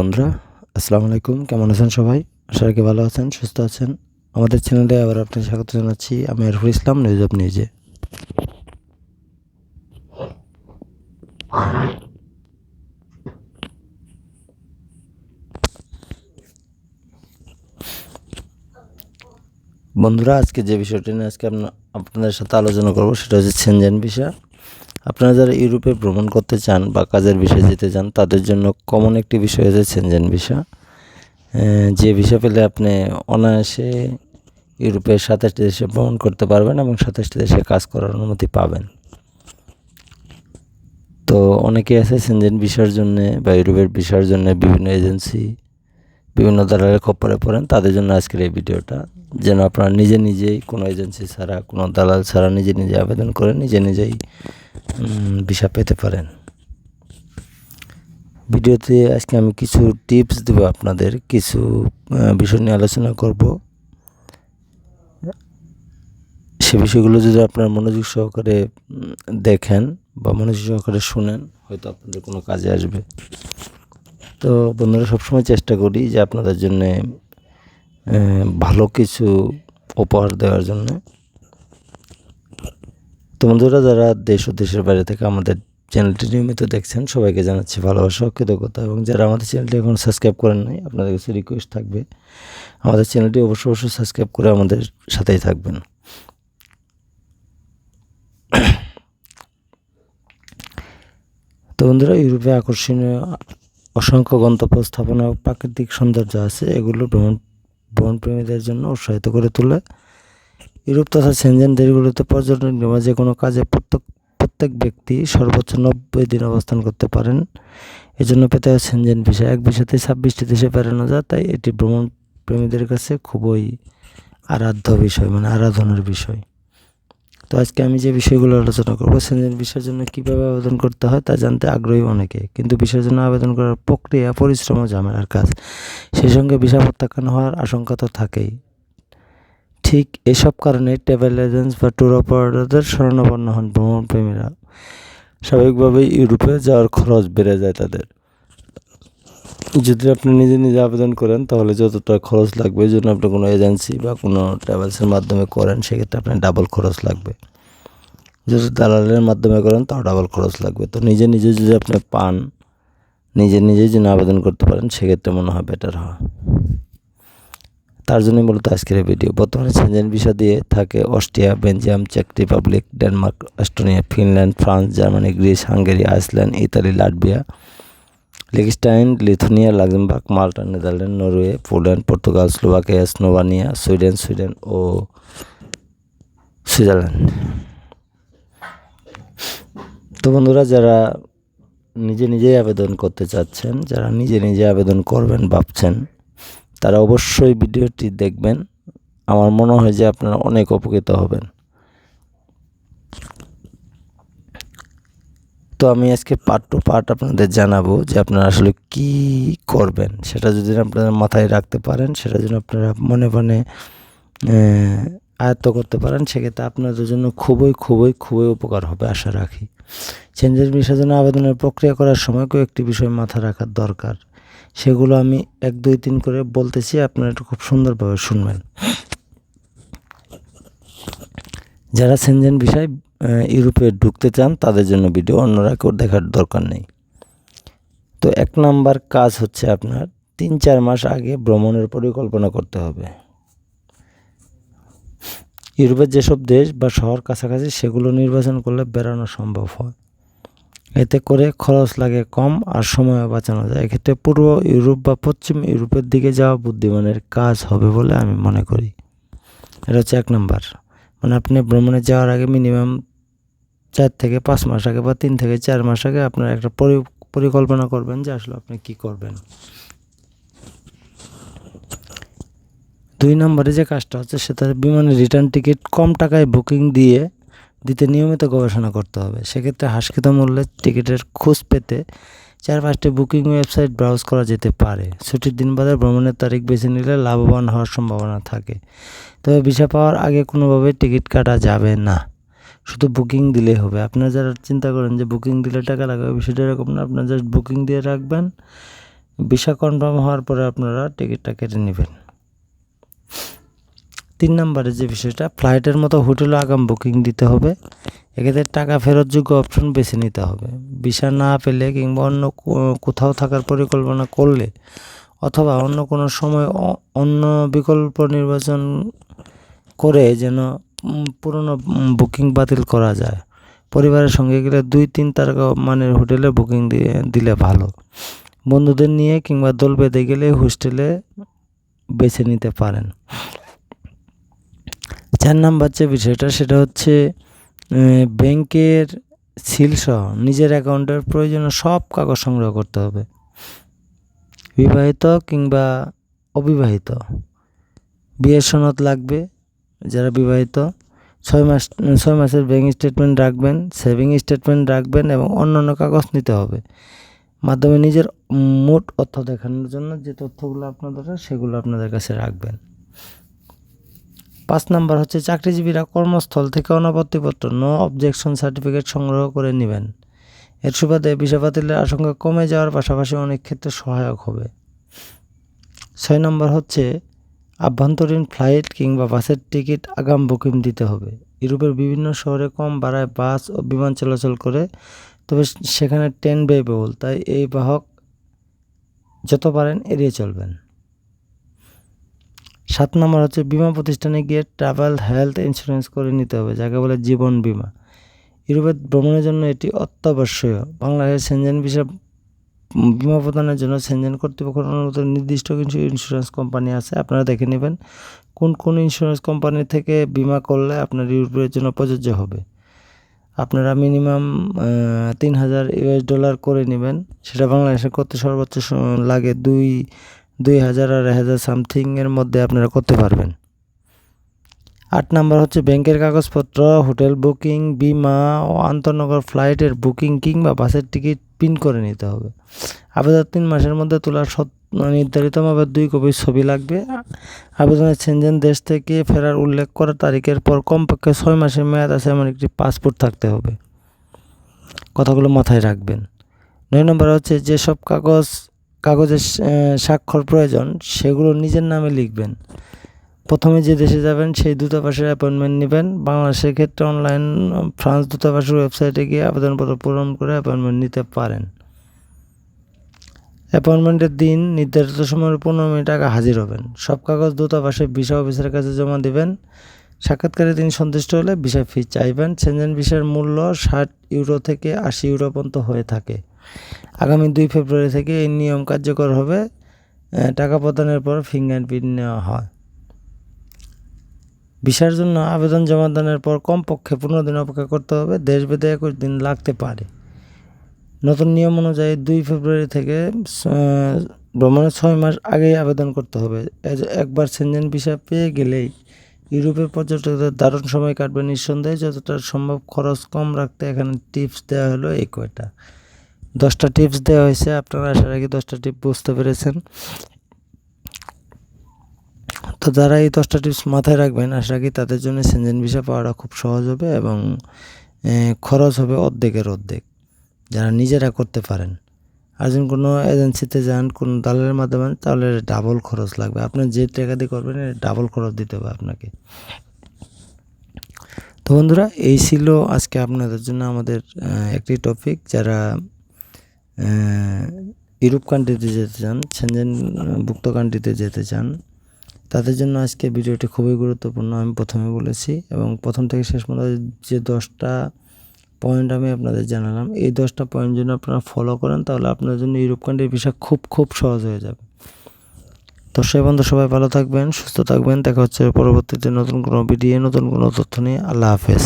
বন্ধুরা, আসসালামু আলাইকুম। কেমন আছেন সবাই? রাখি ভালো আছেন, সুস্থ আছেন। আমাদের চ্যানেলে আবার আপনাকে স্বাগত জানাচ্ছি। আমি আরফুল ইসলাম নিউজ অফ নিউজে বন্ধুরা, আজকে যে বিষয়টি নিয়ে আজকে আপনাদের সাথে আলোচনা করব, সেটা হচ্ছে সেনজেন ভিসা। আপনারা যারা ইউরোপে ভ্রমণ করতে চান বা কাজের বিষয়ে যেতে চান, তাদের জন্য কমন একটি বিষয় হচ্ছে সেনজেন ভিসা যে ভিসা পেলে আপনি অনায়াসে ইউরোপের সাতাশটি দেশে ভ্রমণ করতে পারবেন এবং সাতাশটি দেশে কাজ করার অনুমতি পাবেন। তো অনেকে আছে সেনজেন ভিসার জন্য বা ইউরোপের ভিসার জন্য বিভিন্ন এজেন্সি বিভিন্ন দালালের খপ্পরে পড়েন। তাদের জন্য আজকের এই ভিডিওটা, যেন আপনারা নিজে নিজেই কোনো এজেন্সি ছাড়া, কোনো দালাল ছাড়া নিজে নিজে আবেদন করে নিজে নিজেই ভিসা পেতে পারেন। ভিডিওতে আজকে আমি কিছু টিপস দেব আপনাদের, কিছু বিষয় নিয়ে আলোচনা করব। সে বিষয়গুলো যদি আপনার মনোযোগ সহকারে দেখেন বা মনোযোগ সহকারে শুনেন, হয়তো আপনাদের কোনো কাজে আসবে। তো বন্ধুরা, সবসময় চেষ্টা করি যে আপনাদের জন্য ভালো কিছু উপহার দেওয়ার জন্য। তো বন্ধুরা, যারা দেশ ও দেশের বাইরে থেকে আমাদের চ্যানেলটি নিয়মিত দেখছেন, সবাইকে জানাচ্ছি ভালোবাসা, কৃতজ্ঞতা এবং যারা আমাদের চ্যানেলটি এখন সাবস্ক্রাইব করেন নাই, আপনাদের কাছে রিকোয়েস্ট থাকবে, আমাদের চ্যানেলটি অবশ্যই অবশ্যই সাবস্ক্রাইব করে আমাদের সাথেই থাকবেন। তো বন্ধুরা, ইউরোপে আকর্ষণীয় অসংখ্য গন্তব্য স্থাপনা ও প্রাকৃতিক সৌন্দর্য আছে, এগুলো ভ্রমণ, ভ্রমণপ্রেমীদের জন্য উৎসাহিত করে তোলে। ইউরোপ তথা সেনজেন দেশগুলোতে পর্যটন কিংবা যে কোনো কাজে প্রত্যেক প্রত্যেক ব্যক্তি সর্বোচ্চ নব্বই দিন অবস্থান করতে পারেন। এজন্য পেতে হয় সেনজেন ভিসা। এক ভিসাতে ছাব্বিশটি দেশে বেড়ানো যায়, তাই এটি ভ্রমণ প্রেমীদের কাছে খুবই আরাধ্য বিষয় মানে আরাধনার বিষয়। তো আজকে আমি যে বিষয়গুলো আলোচনা করব, সেনজেন ভিসার জন্য কীভাবে আবেদন করতে হয় তা জানতে আগ্রহী অনেকে, কিন্তু ভিসার জন্য আবেদন করার প্রক্রিয়া, পরিশ্রম ও ঝামেলার কাজ, সেই সঙ্গে ভিসা প্রত্যাখ্যান হওয়ার আশঙ্কা তো থাকেই। ঠিক এসব কারণে ট্রাভেল এজেন্টস বা ট্যুর অপারেটরদের শরণাপন্ন হন ভ্রমণপ্রেমীরা। স্বাভাবিকভাবেই ইউরোপে যাওয়ার খরচ বেড়ে যায় তাদের। যদি আপনি নিজে নিজে আবেদন করেন, তাহলে যতটা খরচ লাগবে জন্য আপনি কোনো এজেন্সি বা কোনো ট্রাভেলসের মাধ্যমে করেন, সেক্ষেত্রে আপনার ডাবল খরচ লাগবে। যদি দালালের মাধ্যমে করেন, তাও ডাবল খরচ লাগবে। তো নিজে নিজে যদি আপনি পান, নিজে নিজে যদি আবেদন করতে পারেন, সেক্ষেত্রে মনে হয় বেটার হয়। তার জন্যই মূলত আজকের এই ভিডিও। বর্তমানে সেনজেন ভিসা দিয়ে থাকে Austria, Belgium, check Republic, Denmark Estonia Finland, France, Germany, Greece, Hungary, Iceland, Italy, Latvia Liechtenstein Lithuania, Luxembourg, Malta, Netherland, Norway, Poland, Portugal, Slovakia, Slovenia, Sweden Sweden ও সুইজারল্যান্ড। তো বন্ধুরা, যারা নিজে নিজেই আবেদন করতে চাচ্ছেন, যারা নিজে নিজে আবেদন করবেন, ভাবছেন তারা অবশ্যই ভিডিওটি দেখবেন। আমার মনে হয় যে আপনারা অনেক উপকৃত হবেন। তো আমি আজকে পার্ট টু পার্ট আপনাদের জানাব যে আপনারা আসলে কি করবেন। সেটা যদি আপনারা মাথায় রাখতে পারেন, সেটা যদি আপনারা মনে মনে আয়ত্ত করতে পারেন, সেক্ষেত্রে আপনাদের জন্য খুবই খুবই খুবই উপকার হবে, আশা রাখি। চেঞ্জের বিষয়ের জন্য আবেদনের প্রক্রিয়া করার সময় কয়েকটি বিষয় মাথায় রাখার দরকার। সেগুলো আমি এক, দুই, তিন করে বলতেছি, আপনারা একটু খুব সুন্দরভাবে শুনবেন। যারা সেনজেন বিষয় ইউরোপে ঢুকতে চান, তাদের জন্য ভিডিও অন্যরা কেউ দেখার দরকার নেই। তো এক নাম্বার কাজ হচ্ছে আপনার, তিন, চার মাস আগে ভ্রমণের পরিকল্পনা করতে হবে। ইউরোপের যেসব দেশ বা শহর কাছাকাছি, সেগুলো নির্বাচন করলে বেড়ানো সম্ভব হয়। এতে করে খরচ লাগে কম আর সময় বাঁচানো যায়। এক্ষেত্রে পূর্ব ইউরোপ বা পশ্চিম ইউরোপের দিকে যাওয়া বুদ্ধিমানের কাজ হবে বলে আমি মনে করি। এটা হচ্ছে এক নম্বর। মানে আপনি ভ্রমণে যাওয়ার আগে মিনিমাম চার থেকে পাঁচ মাস আগে বা তিন থেকে চার মাস আগে আপনার একটা পরি- পরিকল্পনা করবেন যে আসলে আপনি কি করবেন। দুই নম্বরে যে কাজটা হচ্ছে সেটা বিমানের রিটার্ন টিকিট কম টাকায় বুকিং দিয়ে দিতে নিয়মিত গবেষণা করতে হবে। সেক্ষেত্রে হাসকিত মূল্যে টিকিটের খোঁজ পেতে চার পাঁচটি বুকিং ওয়েবসাইট ব্রাউজ করা যেতে পারে। ছুটির দিন বাদে ভ্রমণের তারিখ বেছে নিলে লাভবান হওয়ার সম্ভাবনা থাকে। তবে ভিসা পাওয়ার আগে কোনোভাবে টিকিট কাটা যাবে না। শুধু বুকিং দিলেই হবে। আপনারা যারা চিন্তা করেন যে বুকিং দিলে টাকা লাগবে, বিষয়টা এরকম না। আপনারা জাস্ট বুকিং দিয়ে রাখবেন। ভিসা কনফার্ম হওয়ার পরে আপনারা টিকিটটা কেটে নেবেন। তিন নম্বরে যে বিষয়টা ফ্লাইটের মতো হোটেলও আগাম বুকিং দিতে হবে। এক্ষেত্রে টাকা ফেরতযোগ্য অপশন বেছে নিতে হবে। ভিসা না পেলে কিংবা অন্য কোথাও থাকার পরিকল্পনা করলে অথবা অন্য কোনো সময় অন্য বিকল্প নির্বাচন করে যেন পুরনো বুকিং বাতিল করা যায়। পরিবারের সঙ্গে গেলে দুই তিন তারকা মানের হোটেলে বুকিং দিয়ে, দিলে ভালো। বন্ধুদের নিয়ে কিংবা দল বেঁধে গেলে হোস্টেলে বেছে নিতে পারেন। চার নাম্বার যে বিষয়টা সেটা হচ্ছে ব্যাংকের সিলসহ নিজের অ্যাকাউন্টের প্রয়োজনীয় সব কাগজ সংগ্রহ করতে হবে। বিবাহিত কিংবা অবিবাহিত। বিয়ের সনদ লাগবে যারা বিবাহিত। ছয় মাস, ছয় মাসের ব্যাংক স্টেটমেন্ট রাখবেন সেভিং স্টেটমেন্ট রাখবেন এবং অন্যান্য কাগজ নিতে হবে। মাধ্যমে নিজের মোট অর্থ দেখানোর জন্য যে তথ্যগুলো আপনাদের সেগুলো আপনাদের কাছে রাখবেন। পাঁচ নাম্বার হচ্ছে চাকরিজীবীরা কর্মস্থল থেকে অনাপত্তিপত্র নো অবজেকশন সার্টিফিকেট সংগ্রহ করে নেবেন। এর সুবাদে ভিসা আশঙ্কা কমে যাওয়ার পাশাপাশি অনেক ক্ষেত্রে সহায়ক হবে। ছয় নম্বর হচ্ছে আভ্যন্তরীণ ফ্লাইট কিংবা বাসের টিকিট আগাম বুকিং দিতে হবে। ইউরোপের বিভিন্ন শহরে কম ভাড়ায় বাস ও বিমান চলাচল করে, তবে সেখানে ট্রেন ব্যয়বহুল, তাই এই বাহক যত পারেন এড়িয়ে চলবেন। সাত নম্বর হচ্ছে বিমা প্রতিষ্ঠানে গিয়ে ট্রাভেল হেলথ ইন্স্যুরেন্স করে নিতে হবে যাকে বলে জীবন বিমা। ইউরোপের ভ্রমণের জন্য এটি অত্যাবশ্যকীয়। বাংলাদেশের সেনজেন উম, বিমা প্রদানের জন্য সেনজেন কর্তৃপক্ষের অনুমোদিত নির্দিষ্ট কিছু ইন্স্যুরেন্স কোম্পানি আছে আপনারা দেখে নেবেন কোন কোন ইন্স্যুরেন্স কোম্পানি থেকে বিমা করলে আপনার ইউরোপের জন্য প্রযোজ্য হবে। আপনারা মিনিমাম তিন হাজার ইউএস ডলার করে নেবেন। সেটা বাংলাদেশে করতে সর্বোচ্চ লাগে দুই দুই হাজার আর এক হাজার সামথিংয়ের মধ্যে আপনারা করতে পারবেন। আট নাম্বার হচ্ছে ব্যাংকের কাগজপত্র, হোটেল বুকিং, বিমা ও আন্তনগর ফ্লাইটের বুকিং কিংবা বাসের টিকিট পিন করে নিতে হবে। আবেদন তিন মাসের মধ্যে তোলার সত- নির্ধারিতভাবে দুই কপি ছবি লাগবে। আবেদনের সেনজেন দেশ থেকে ফেরার উল্লেখ করা তারিখের পর কমপক্ষে ছয় মাসের মেয়াদ আছে এমন একটি পাসপোর্ট থাকতে হবে। কথাগুলো মাথায় রাখবেন। নয় নম্বর হচ্ছে যেসব কাগজ কাগজের আহ, স্বাক্ষর প্রয়োজন সেগুলো নিজের নামে লিখবেন। প্রথমে যে দেশে যাবেন সেই দূতাবাসের অ্যাপয়েন্টমেন্ট নেবেন। বাংলাদেশের ক্ষেত্রে অনলাইন ফ্রান্স দূতাবাসের ওয়েবসাইটে গিয়ে আবেদনপত্র পূরণ করে অ্যাপয়েন্টমেন্ট নিতে পারেন। অ্যাপয়েন্টমেন্টের দিন নির্ধারিত সময়ের পনেরো মিনিট আগে হাজির হবেন। সব কাগজ দূতাবাসে ভিসা অফিসারের কাছে জমা দেবেন। সাক্ষাৎকারে তিনি সন্তুষ্ট হলে ভিসা ফি চাইবেন। সেনজেন ভিসার মূল্য ষাট ইউরো থেকে আশি ইউরো পর্যন্ত হয়ে থাকে। আগামী দুই ফেব্রুয়ারি থেকে এই নিয়ম কার্যকর হবে টাকা প্রদানের পর ফিঙ্গারপ্রিন্ট নেওয়া হয়। ভিসার জন্য আবেদন জমা দানের পর কমপক্ষে পনেরো দিন অপেক্ষা করতে হবে দেশ ভেদে একুশ দিন লাগতে পারে। নতুন নিয়ম অনুযায়ী দুই ফেব্রুয়ারি থেকে ভ্রমণের ছয় মাস আগেই আবেদন করতে হবে। একবার সেনজেন ভিসা পেয়ে গেলেই ইউরোপের পর্যটকদের দারুণ সময় কাটবে নিঃসন্দেহে, যতটা সম্ভব খরচ কম রাখতে এখানে টিপস দেওয়া হলো এই কয়টা। দশটা টিপস দেওয়া হয়েছে, আপনারা আসার আগে দশটা টিপ বুঝতে পেরেছেন। তো যারা এই দশটা টিপস মাথায় রাখবেন আশা রাখি তাদের জন্য সেনজেন ভিসা পাওয়াটা খুব সহজ হবে এবং খরচ হবে অর্ধেকের অর্ধেক, যারা নিজেরা করতে পারেন। আর যদি কোনো এজেন্সিতে যান, কোনো দালালের মাধ্যমে, তাহলে ডাবল খরচ লাগবে। আপনি যে টাকা দিয়ে করবেন ডাবল খরচ দিতে হবে আপনাকে। তো বন্ধুরা, এই ছিল আজকে আপনাদের জন্য আমাদের একটি টপিক যারা ইউরোপ কান্ট্রিতে যেতে চান সেনজেন ভুক্ত কান্ট্রিতে যেতে চান, তাদের জন্য আজকে ভিডিওটি খুবই গুরুত্বপূর্ণ, আমি প্রথমে বলেছি এবং প্রথম থেকে শেষ পর্যন্ত যে দশটা পয়েন্ট আমি আপনাদের জানালাম, এই দশটা পয়েন্ট যদি আপনারা ফলো করেন, তাহলে আপনার জন্য ইউরোপ কান্ট্রির ভিসা খুব খুব সহজ হয়ে যাবে। সেই বন্ধু, সবাই ভালো থাকবেন, সুস্থ থাকবেন, দেখা হচ্ছে পরবর্তীতে নতুন কোনো ভিডিও নতুন কোনো তথ্য নিয়ে, আল্লাহ হাফেজ।